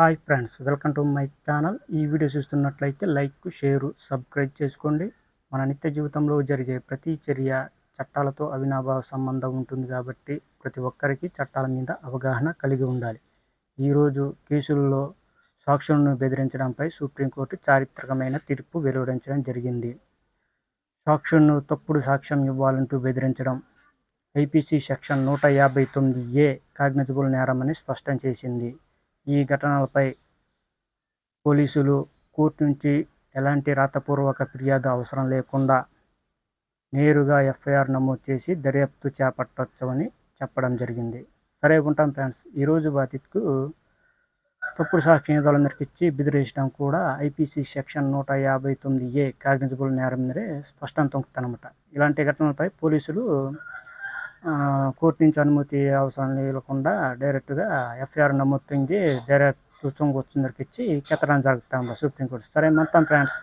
Hi friends welcome to my channel. ఈ video చూస్తున్నట్లయితే like share subscribe చేసుకోండి. మన నిత్య జీవితంలో జరిగే ప్రతి చర్య చట్టాలతో అవినాభావ సంబంధం ఉంటుంది కాబట్టి ప్రతి ఒక్కరికి చట్టాల మీద అవగాహన కలిగి ఉండాలి. ఈరోజు కేసుల్లో సాక్షులను బెదిరించడంపై సుప్రీంకోర్టు చారిత్రకమైన తీర్పు వెలువరించడం జరిగింది. సాక్షులను తప్పుడు సాక్ష్యం ఇవ్వాలంటూ బెదిరించడం ఐపీసీ సెక్షన్ నూట యాభై తొమ్మిది ఏ కాగ్నజబుల్ నేరమని స్పష్టం చేసింది. ఈ ఘటనలపై పోలీసులు కోర్టు నుంచి ఎలాంటి రాతపూర్వక ఫిర్యాదు అవసరం లేకుండా నేరుగా ఎఫ్ఐఆర్ నమోదు చేసి దర్యాప్తు చేపట్టవచ్చని చెప్పడం జరిగింది. సరే ఉంటాం ఫ్రెండ్స్. ఈరోజు బాధితుకు తప్పుడు సాక్ష్యాధారాలందరికీ ఇచ్చి బెదిరించడం కూడా ఐపీసీ సెక్షన్ నూట యాభై తొమ్మిది ఏ కాగ్నిజబుల్ నేరం మీదే స్పష్టం తొంకుతానమాట ఇలాంటి ఘటనలపై పోలీసులు కోర్టు నుంచి అనుమతి అవసరం లేకుండా డైరెక్ట్గా ఎఫ్ఐఆర్ నమోదు డైరెక్ట్ రుచంగా వచ్చిందరికి ఇచ్చి కెత్తడం జరుగుతాం సుప్రీంకోర్టు. సరే మొత్తం ఫ్రెండ్స్.